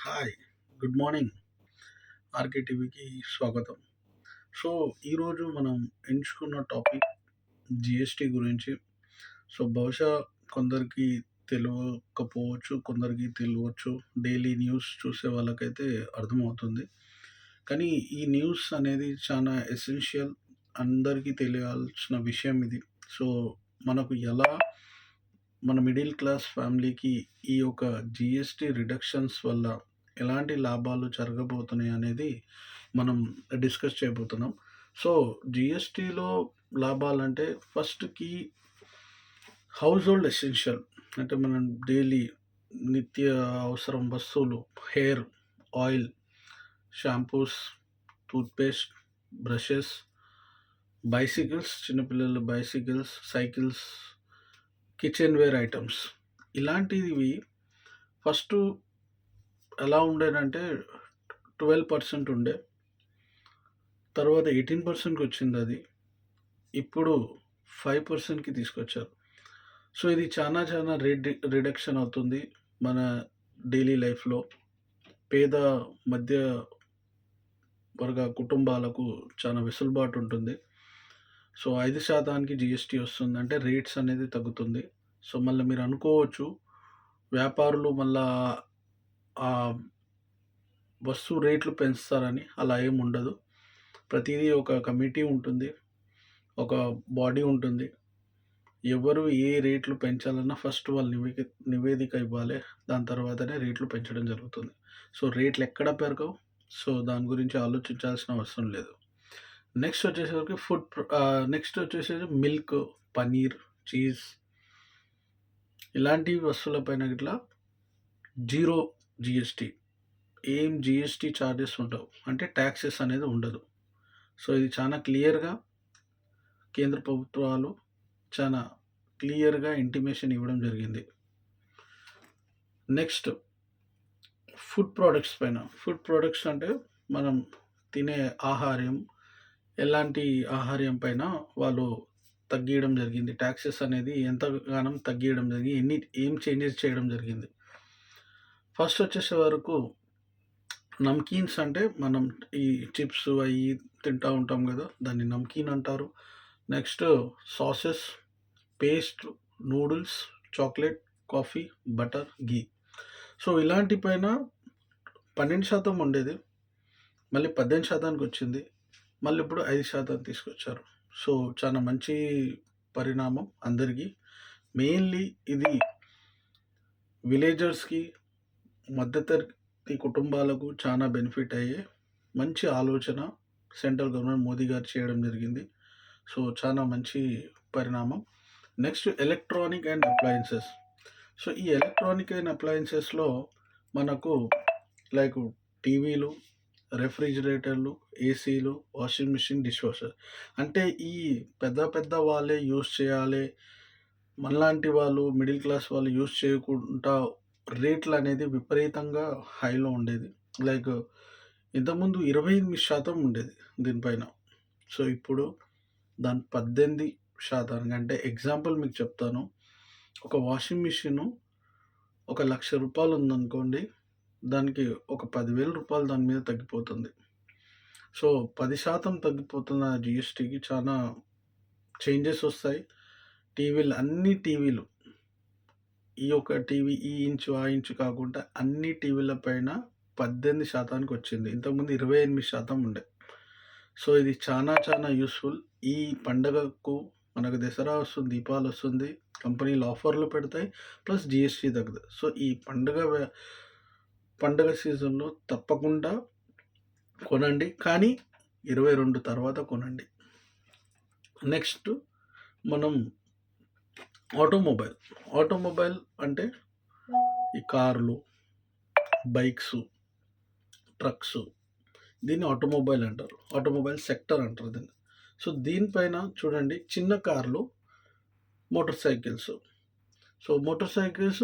Hi good morning. RK టీవీకి స్వాగతం. So ఈరోజు మనం ఎంచుకున్న టాపిక్ జిఎస్టీ గురించి. సో బహుశా కొందరికి తెలియకపోవచ్చు కొందరికి తెలియవచ్చు. డైలీ న్యూస్ చూసే వాళ్ళకైతే అర్థమవుతుంది. కానీ ఈ న్యూస్ అనేది చాలా ఎసెన్షియల్. అందరికీ తెలియాల్సిన విషయం ఇది. సో మనకు ఎలా మన మిడిల్ క్లాస్ ఫ్యామిలీకి ఈ యొక్క జిఎస్టీ రిడక్షన్స్ వల్ల ఎలాంటి లాభాలు జరగబోతున్నాయి అనేది మనం డిస్కస్ చేయబోతున్నాం. సో జిఎస్టీలో లాభాలంటే ఫస్ట్కి హౌస్ హోల్డ్ ఎసెన్షియల్ అంటే మనం డైలీ నిత్య అవసరం వస్తువులు hair oil shampoos toothpaste brushes bicycles చిన్నపిల్లల bicycles cycles kitchen ware items ఇలాంటివి ఫస్ట్ ఎలా ఉండేనంటే ట్వెల్వ్ పర్సెంట్ ఉండే. తర్వాత ఎయిటీన్ పర్సెంట్కి వచ్చింది అది. ఇప్పుడు ఫైవ్ పర్సెంట్కి తీసుకొచ్చారు. సో ఇది చాలా చాలా రిడి రిడక్షన్ అవుతుంది మన డైలీ లైఫ్లో పేద మధ్య వర్గ కుటుంబాలకు చాలా వెసులుబాటు ఉంటుంది. సో ఐదు శాతానికి జిఎస్టీ వస్తుంది అంటే రేట్స్ అనేది తగ్గుతుంది. సో మళ్ళీ మీరు అనుకోవచ్చు వ్యాపారులు మళ్ళా ఆ వస్తువు రేట్లు పెంచుతారని అలా ఏం ఉండదు. ప్రతిదీ ఒక కమిటీ ఉంటుంది ఒక బాడీ ఉంటుంది. ఎవరు ఏ రేట్లు పెంచాలన్నా ఫస్ట్ వాళ్ళు నివేదిక నివేదిక ఇవ్వాలి దాని తర్వాతనే రేట్లు పెంచడం జరుగుతుంది. సో రేట్లు ఎక్కడ పెరగవు సో దాని గురించి ఆలోచించాల్సిన అవసరం లేదు. నెక్స్ట్ వచ్చేసరికి ఫుడ్ నెక్స్ట్ వచ్చేసరికి మిల్క్ పనీర్ చీజ్ ఇలాంటి వస్తువులపైన ఇట్లా జీరో జిఎస్టీ. ఏం జిఎస్టీ ఛార్జెస్ ఉండవు. అంటే ట్యాక్సెస్ అనేది ఉండదు. సో ఇది చాలా క్లియర్గా కేంద్ర ప్రభుత్వాలు చాలా క్లియర్గా ఇంటిమేషన్ ఇవ్వడం జరిగింది. నెక్స్ట్ ఫుడ్ ప్రోడక్ట్స్ పైన. ఫుడ్ ప్రోడక్ట్స్ అంటే మనం తినే ఆహారం ఎలాంటి ఆహార్యం పైన వాళ్ళు తగ్గియడం జరిగింది? ట్యాక్సెస్ అనేది ఎంతగానం తగ్గియడం జరిగింది? ఎన్ని ఏం చేంజెస్ చేయడం జరిగింది? ఫస్ట్ వచ్చేసే వరకు నమ్కీన్స్ అంటే మనం ఈ చిప్స్ అవి తింటూ ఉంటాం కదా దాన్ని నమ్కీన్ అంటారు. Next sauces paste noodles chocolate coffee butter ghee. So ఇలాంటి పైన పన్నెండు శాతం ఉండేది. మళ్ళీ పద్దెనిమిది శాతానికి వచ్చింది. మళ్ళీ ఇప్పుడు ఐదు శాతం తీసుకొచ్చారు. సో చాలా మంచి పరిణామం అందరికీ. మెయిన్లీ ఇది విలేజర్స్కి మధ్యతరగతి కుటుంబాలకు చాలా బెనిఫిట్ అయ్యే మంచి ఆలోచన సెంట్రల్ గవర్నమెంట్ మోదీ గారు చేయడం జరిగింది. సో చాలా మంచి పరిణామం. Next electronic and appliances. So ఈ ఎలక్ట్రానిక్ అండ్ అప్లయన్సెస్లో మనకు లైక్ టీవీలు రెఫ్రిజిరేటర్లు ఏసీలు వాషింగ్ మిషన్ డిష్ వాషర్ అంటే ఈ పెద్ద పెద్ద వాళ్ళే యూస్ చేయాలి. మనలాంటి వాళ్ళు మిడిల్ క్లాస్ వాళ్ళు యూస్ చేయకుండా రేట్లు అనేది విపరీతంగా హైలో ఉండేది. లైక్ ఇంతకుముందు ఇరవై ఎనిమిది శాతం ఉండేది దీనిపైన. సో ఇప్పుడు దాని పద్దెనిమిది శాతానికి అంటే ఎగ్జాంపుల్ మీకు చెప్తాను. ఒక వాషింగ్ మిషను ఒక లక్ష రూపాయలు ఉందనుకోండి దానికి ఒక పదివేల రూపాయలు దాని మీద తగ్గిపోతుంది. సో పది శాతం తగ్గిపోతున్న జిఎస్టీకి చాలా చేంజెస్ వస్తాయి. టీవీలు అన్ని టీవీలు ఈ యొక్క టీవీ ఈ ఇంచు ఆ ఇంచు కాకుండా అన్ని టీవీల పైన పద్దెనిమిది శాతానికి వచ్చింది. ఇంతకుముందు ఇరవై ఎనిమిది శాతం ఉండే. సో ఇది చాలా చాలా యూస్ఫుల్. ఈ పండగకు మనకు దసరా వస్తుంది దీపాలు వస్తుంది కంపెనీలు ఆఫర్లు పెడతాయి ప్లస్ జిఎస్టీ తగ్గుతుంది సో ఈ పండుగ పండగ సీజన్లో తప్పకుండా కొనండి. కానీ ఇరవై రెండు తర్వాత కొనండి. నెక్స్ట్ మనం ఆటోమొబైల్. ఆటోమొబైల్ అంటే ఈ కార్లు బైక్స్ ట్రక్స్ దీన్ని ఆటోమొబైల్ అంటారు. ఆటోమొబైల్ సెక్టర్ అంటారు దీన్ని. సో దీనిపైన చూడండి చిన్న కార్లు motorcycles. So motorcycles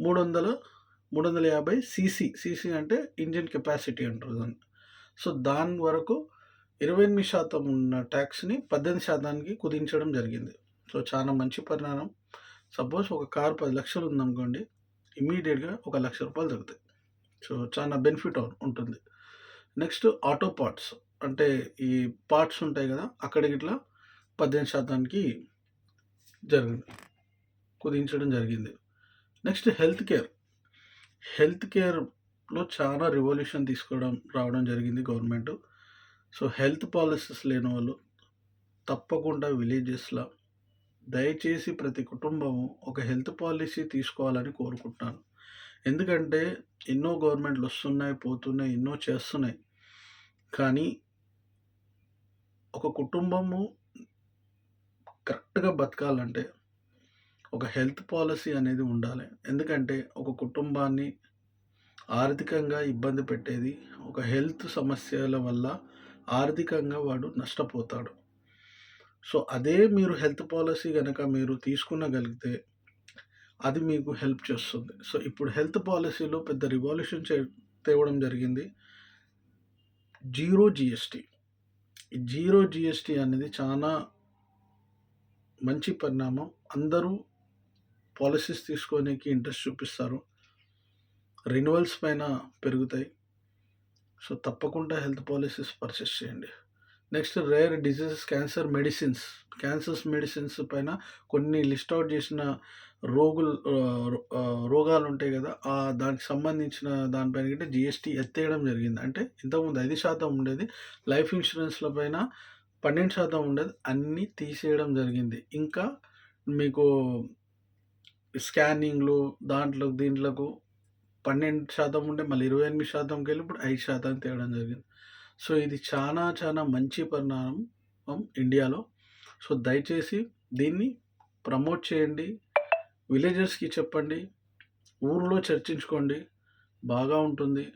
మూడు వందల మూడు వందల యాభై సీసీ సీసీ అంటే ఇంజిన్ కెపాసిటీ అంటారు దాన్ని సో దాని వరకు ఇరవై ఎనిమిది శాతం ఉన్న ట్యాక్స్ని పద్దెనిమిది శాతానికి కుదించడం జరిగింది సో చాలా మంచి పరిణామం సపోజ్ ఒక కార్ పది లక్షలు ఉందనుకోండి ఇమీడియట్గా ఒక లక్ష రూపాయలు తగ్గుతాయి సో చాలా బెనిఫిట్ ఉంటుంది. నెక్స్ట్ ఆటో పార్ట్స్ అంటే ఈ పార్ట్స్ ఉంటాయి కదా అక్కడికి ఇట్లా 18% జరిగింది. కుదించడం జరిగింది. Next health care. హెల్త్ కేర్‌లో చాలా రివల్యూషన్ తీసుకోవడం రావడం జరిగింది గవర్నమెంట్ సో, హెల్త్ పాలసీస్ లేని వాళ్ళు తప్పకుండా విలేజెస్లో దయచేసి ప్రతి కుటుంబము ఒక హెల్త్ పాలసీ తీసుకోవాలని కోరుకుంటున్నాను. ఎందుకంటే ఎన్నో గవర్నమెంట్‌లు వస్తున్నాయి, పోతున్నాయి, ఎన్నో చేస్తున్నాయి. కానీ ఒక కుటుంబము కరెక్ట్‌గా బతకాలంటే ఒక హెల్త్ పాలసీ అనేది ఉండాలి. ఎందుకంటే ఒక కుటుంబాన్ని ఆర్థికంగా ఇబ్బంది పెట్టేది ఒక హెల్త్ సమస్యల వల్ల ఆర్థికంగా వాడు నష్టపోతాడు. సో, అదే మీరు హెల్త్ పాలసీ కనుక మీరు తీసుకునగలిగితే అది మీకు హెల్ప్ చేస్తుంది. సో, ఇప్పుడు హెల్త్ పాలసీలో పెద్ద రివాల్యూషన్ చే తేవడం జరిగింది. Zero GST. జీరో జీఎస్టీ అనేది చాలా మంచి పరిణామం. అందరూ పాలసీస్ తీసుకోనికి ఇంట్రెస్ట్ చూపిస్తారు. రెన్యువల్స్ పైన పెరుగుతాయి. సో, తప్పకుండా హెల్త్ పాలసీస్ పర్చేస్ చేయండి. Next rare diseases, cancer medicines. Cancers medicines పైన కొన్ని లిస్ట్ అవుట్ చేసిన రోగులు రోగాలు ఉంటాయి కదా ఆ దానికి సంబంధించిన దానిపైన కంటే జిఎస్టీ ఎత్తేయడం జరిగింది. అంటే ఇంతకుముందు ఐదు శాతం ఉండేది. లైఫ్ ఇన్సూరెన్స్ల పైన 12% ఉండేది. అన్నీ తీసేయడం జరిగింది. ఇంకా మీకు స్కానింగ్‌లు దాంట్లో దీంట్లకు 12% ఉండే మళ్ళీ ఇరవై ఎనిమిది శాతంకి వెళ్ళి ఇప్పుడు ఐదు శాతం తేవడం జరిగింది. సో, ఇది చాలా చాలా మంచి పరిణామం ఇండియాలో. సో, దయచేసి దీన్ని ప్రమోట్ చేయండి. విలేజర్స్‌కి చెప్పండి. ఊర్లో చర్చించుకోండి. బాగా ఉంటుంది.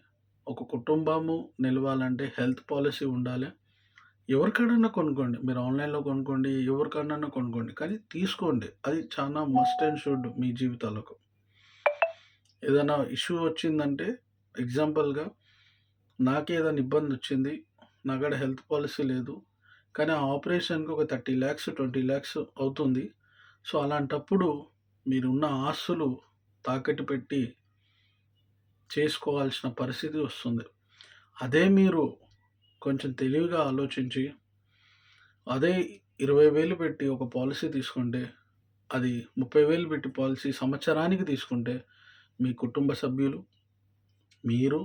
ఒక కుటుంబము నిలవాలంటే హెల్త్ పాలసీ ఉండాలి. ఎవరికాడన్నా కొనుక్కోండి. మీరు ఆన్‌లైన్‌లో కొనుక్కోండి. ఎవరికడనన్నా కొనుక్కోండి. కానీ తీసుకోండి. అది చాలా మస్ట్ అండ్ షుడ్ మీ జీవితాలకు. ఏదైనా ఇష్యూ వచ్చిందంటే ఎగ్జాంపుల్‌గా నాకే ఏదైనా ఇబ్బంది వచ్చింది నాకాడ హెల్త్ పాలసీ లేదు. కానీ ఆ ఆపరేషన్‌కి ఒక థర్టీ ల్యాక్స్ ట్వంటీ ల్యాక్స్ అవుతుంది. సో, అలాంటప్పుడు మీరున్న ఆస్తులు తాకట్టు పెట్టి చేసుకోవాల్సిన పరిస్థితి వస్తుంది. అదే మీరు కొంచెం తెలివిగా ఆలోచించి అదే ఇరవై వేలు పెట్టి ఒక పాలసీ తీసుకుంటే అది 30,000 పెట్టి పాలసీ సంవత్సరానికి తీసుకుంటే మీ కుటుంబ సభ్యులు, మీరు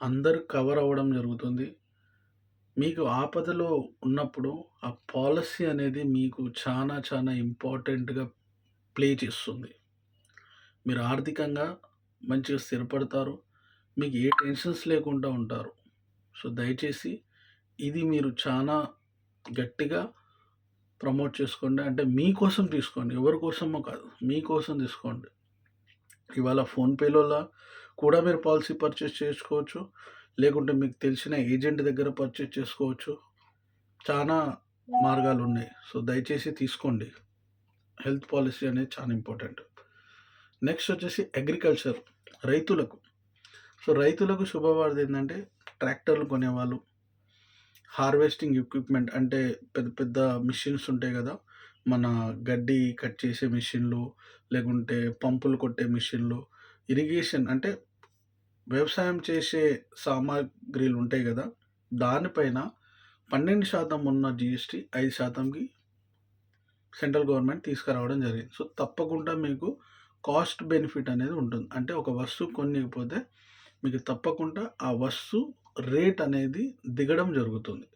అందరూ కవర్ అవ్వడం జరుగుతుంది. మీకు ఆపదలో ఉన్నప్పుడు ఆ పాలసీ అనేది మీకు చాలా చాలా ఇంపార్టెంట్‌గా ప్లే చేస్తుంది. మీరు ఆర్థికంగా మంచిగా స్థిరపడతారు. మీకు ఏ టెన్షన్స్ లేకుండా ఉంటారు. సో, దయచేసి ఇది మీరు చాలా గట్టిగా ప్రమోట్ చేసుకోండి. అంటే మీకోసం తీసుకోండి. ఎవరి కోసమో కాదు. మీకోసం తీసుకోండి. ఇవాళ ఫోన్‌పే‌లోలా కూడా మీరు పాలసీ పర్చేస్ చేసుకోవచ్చు. లేకుంటే మీకు తెలిసిన ఏజెంట్ దగ్గర పర్చేస్ చేసుకోవచ్చు. చాలా మార్గాలు ఉన్నాయి సో, దయచేసి తీసుకోండి. హెల్త్ పాలసీ అనేది చాలా ఇంపార్టెంట్. నెక్స్ట్ వచ్చేసి అగ్రికల్చర్ రైతులకు. సో, రైతులకు శుభవార్త ఏంటంటే ట్రాక్టర్లు కొనేవాళ్ళు, హార్వెస్టింగ్ ఎక్విప్‌మెంట్ అంటే పెద్ద పెద్ద మిషన్స్ ఉంటాయి కదా మన గడ్డి కట్ చేసే మిషన్‌లు, లేకుంటే పంపులు కొట్టే మిషన్‌లు, ఇరిగేషన్ అంటే వ్యవసాయం చేసే సామాగ్రిలు ఉంటాయి కదా దానిపైన 12% ఉన్న జీఎస్టీ ఐదు శాతంకి సెంట్రల్ గవర్నమెంట్ తీసుకురావడం జరిగింది. సో, తప్పకుండా మీకు కాస్ట్ బెనిఫిట్ అనేది ఉంటుంది. అంటే ఒక వస్తువు కొనీకపోతే మీకు తప్పకుండా ఆ వస్తువు రేట్ అనేది దిగడం జరుగుతుంది.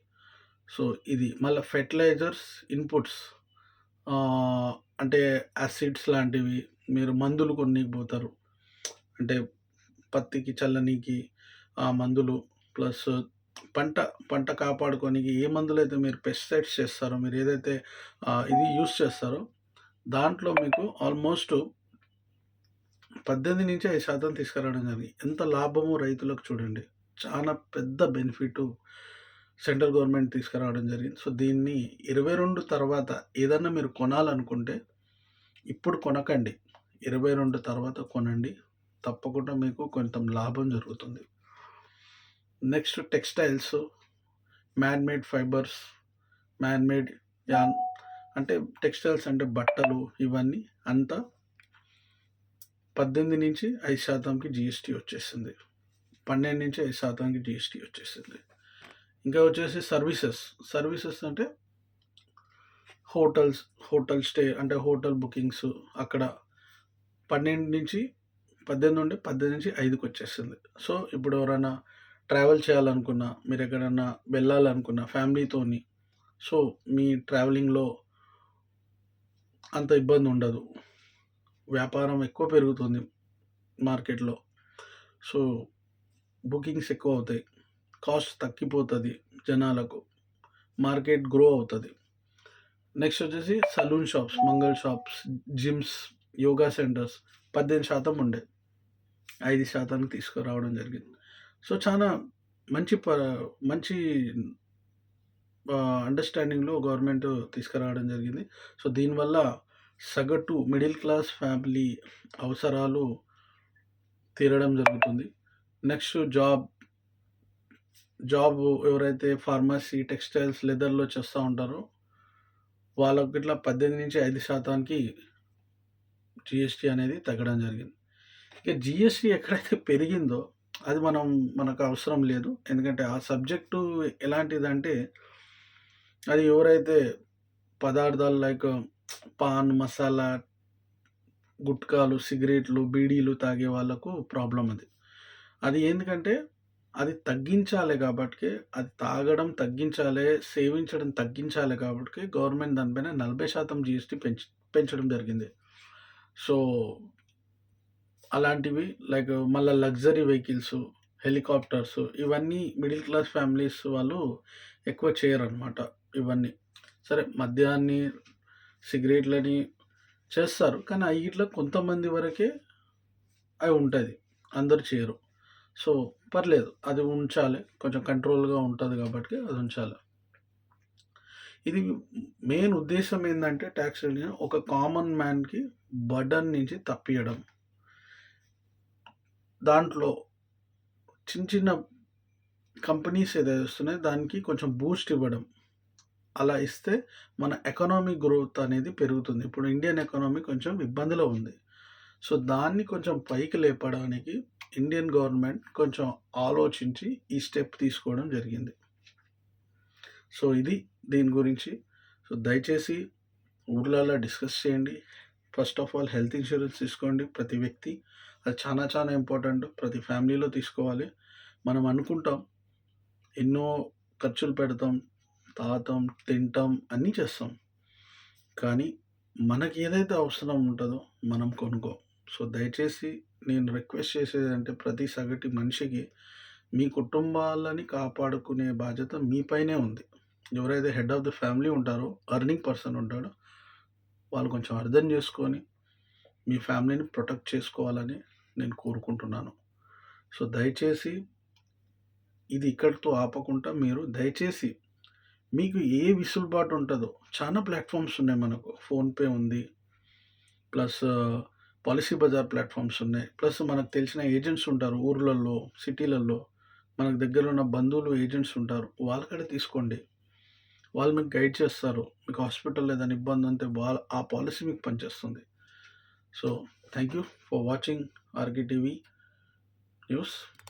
సో, ఇది మళ్ళీ ఫెర్టిలైజర్స్, ఇన్‌పుట్స్ అంటే యాసిడ్స్ లాంటివి మీరు మందులు కొన్ని పోతారు. అంటే పత్తికి చల్లనీకి ఆ మందులు ప్లస్ పంట పంట కాపాడుకోనీకి ఏ మందులైతే మీరు పెస్టిసైడ్స్ చేస్తారో మీరు ఏదైతే ఇది యూస్ చేస్తారో దాంట్లో మీకు ఆల్మోస్ట్ 18-5% తీసుకురావడం జరిగింది. ఎంత లాభమో రైతులకు చూడండి. చాలా పెద్ద బెనిఫిట్ సెంట్రల్ గవర్నమెంట్ తీసుకురావడం జరిగింది. సో, దీన్ని 22 తర్వాత ఏదన్నా మీరు కొనాలనుకుంటే ఇప్పుడు కొనకండి. 22 తర్వాత కొనండి. తప్పకుండా మీకు కొంత లాభం జరుగుతుంది. Next textiles, manmade fibres, manmade yarn అంటే టెక్స్‌టైల్స్ అంటే బట్టలు ఇవన్నీ అంతా పద్దెనిమిది నుంచి ఐదు శాతంకి జిఎస్టీ వచ్చేసింది పన్నెండు నుంచి ఐదు శాతానికి జిఎస్టీ వచ్చేసింది. ఇంకా వచ్చేసి సర్వీసెస్ సర్వీసెస్ అంటే హోటల్స్ హోటల్ స్టే అంటే హోటల్ బుకింగ్స్ అక్కడ పన్నెండు నుంచి పద్దెనిమిది నుండి పద్దెనిమిది నుంచి ఐదుకి వచ్చేసింది. సో ఇప్పుడు ఎవరైనా ట్రావెల్ చేయాలనుకున్నా మీరు ఎక్కడన్నా వెళ్ళాలనుకున్నా ఫ్యామిలీతోని సో మీ ట్రావెలింగ్లో అంత ఇబ్బంది ఉండదు. వ్యాపారం ఎక్కువ పెరుగుతుంది మార్కెట్లో. సో బుకింగ్స్ ఎక్కువ అవుతాయి. కాస్ట్ తగ్గిపోతుంది జనాలకు. మార్కెట్ గ్రో అవుతుంది. నెక్స్ట్ వచ్చేసి సలూన్ షాప్స్ మంగళ షాప్స్ జిమ్స్ యోగా సెంటర్స్ పద్దెనిమిది శాతం ఉండే. ఐదు శాతానికి తీసుకురావడం జరిగింది. సో చాలా మంచి ప మంచి అండర్స్టాండింగ్లో గవర్నమెంట్ తీసుకురావడం జరిగింది. సో దీనివల్ల సగటు మిడిల్ క్లాస్ ఫ్యామిలీ అవసరాలు తీరడం జరుగుతుంది. నెక్స్ట్ జాబ్ జాబ్ ఎవరైతే ఫార్మసీ టెక్స్టైల్స్ లెదర్లో చేస్తూ ఉంటారో వాళ్ళకి ఇట్లా పద్దెనిమిది నుంచి ఐదు శాతానికి జిఎస్టీ అనేది తగ్గడం జరిగింది. ఇక జిఎస్టీ ఎక్కడైతే పెరిగిందో అది మనం మనకు అవసరం లేదు. ఎందుకంటే ఆ సబ్జెక్టు ఎలాంటిదంటే అది ఎవరైతే పదార్థాలు లైక్ పాన్ మసాలా గుట్కాలు సిగరెట్లు బీడీలు తాగే వాళ్ళకు ప్రాబ్లం అది. అది ఎందుకంటే అది తగ్గించాలి కాబట్టి అది తాగడం తగ్గించాలి సేవించడం తగ్గించాలి కాబట్టి గవర్నమెంట్ దానిపైన నలభై శాతం జిఎస్టీ పెంచ పెంచడం జరిగింది. సో అలాంటివి లైక్ మళ్ళీ లగ్జరీ వెహికల్స్ హెలికాప్టర్స్ ఇవన్నీ మిడిల్ క్లాస్ ఫ్యామిలీస్ వాళ్ళు ఎక్కువ చేయరు అనమాట ఇవన్నీ. సరే మద్యాన్ని సిగరెట్లని చేస్తారు. కానీ అయ్యిట్లో కొంతమంది వరకే అవి ఉంటుంది. అందరు చేయరు. సో పర్లేదు. అది ఉంచాలి. కొంచెం కంట్రోల్గా ఉంటుంది కాబట్టి అది ఉంచాలి. ఇది మెయిన్ ఉద్దేశం ఏంటంటే ట్యాక్స్ ఒక కామన్ మ్యాన్కి బర్డన్ నుంచి తప్పియడం. దాంట్లో చిన్న చిన్న కంపెనీస్ ఏదైతే వస్తున్నాయో దానికి కొంచెం బూస్ట్ ఇవ్వడం. అలా ఇస్తే మన ఎకనామిక్ గ్రోత్ అనేది పెరుగుతుంది. ఇప్పుడు ఇండియన్ ఎకనామీ కొంచెం ఇబ్బందిలో ఉంది. సో దాన్ని కొంచెం పైకి లేపడానికి ఇండియన్ గవర్నమెంట్ కొంచెం ఆలోచించి ఈ స్టెప్ తీసుకోవడం జరిగింది. సో ఇది దీని గురించి. సో దయచేసి ఊర్లలో డిస్కస్ చేయండి. First of all health insurance తీసుకోండి. ప్రతి వ్యక్తి అది చాలా చాలా ఇంపార్టెంట్ ప్రతి ఫ్యామిలీలో తీసుకోవాలి. మనం అనుకుంటాం ఎన్నో ఖర్చులు పెడతాం తాగుతాం తింటాం అన్నీ చేస్తాం. కానీ మనకి ఏదైతే అవసరం ఉంటుందో మనం కొనుక్కో. సో దయచేసి నేను రిక్వెస్ట్ చేసేది అంటే ప్రతి సగటి మనిషికి మీ కుటుంబాలని కాపాడుకునే బాధ్యత మీపైనే ఉంది. ఎవరైతే హెడ్ ఆఫ్ ద ఫ్యామిలీ ఉంటారో అర్నింగ్ పర్సన్ ఉంటాడో వాళ్ళు కొంచెం అర్థం చేసుకొని మీ ఫ్యామిలీని ప్రొటెక్ట్ చేసుకోవాలని నేను కోరుకుంటున్నాను. సో దయచేసి ఇది ఇక్కడితో ఆపకుండా మీరు దయచేసి మీకు ఏ విసులుబాటు ఉంటుందో చాలా ప్లాట్ఫామ్స్ ఉన్నాయి మనకు. ఫోన్పే ఉంది. ప్లస్ పాలసీ బజార్ ప్లాట్ఫామ్స్ ఉన్నాయి. ప్లస్ మనకు తెలిసిన ఏజెంట్స్ ఉంటారు ఊర్లలో సిటీలలో మనకు దగ్గర ఉన్న బంధువులు ఏజెంట్స్ ఉంటారు. వాళ్ళకడే తీసుకోండి. వాళ్ళు మీకు గైడ్ చేస్తారు. మీకు హాస్పిటల్ ఏదైనా ఇబ్బంది ఉంటే వాళ్ళ ఆ పాలసీ మీకు పనిచేస్తుంది. So thank you for watching RK TV news.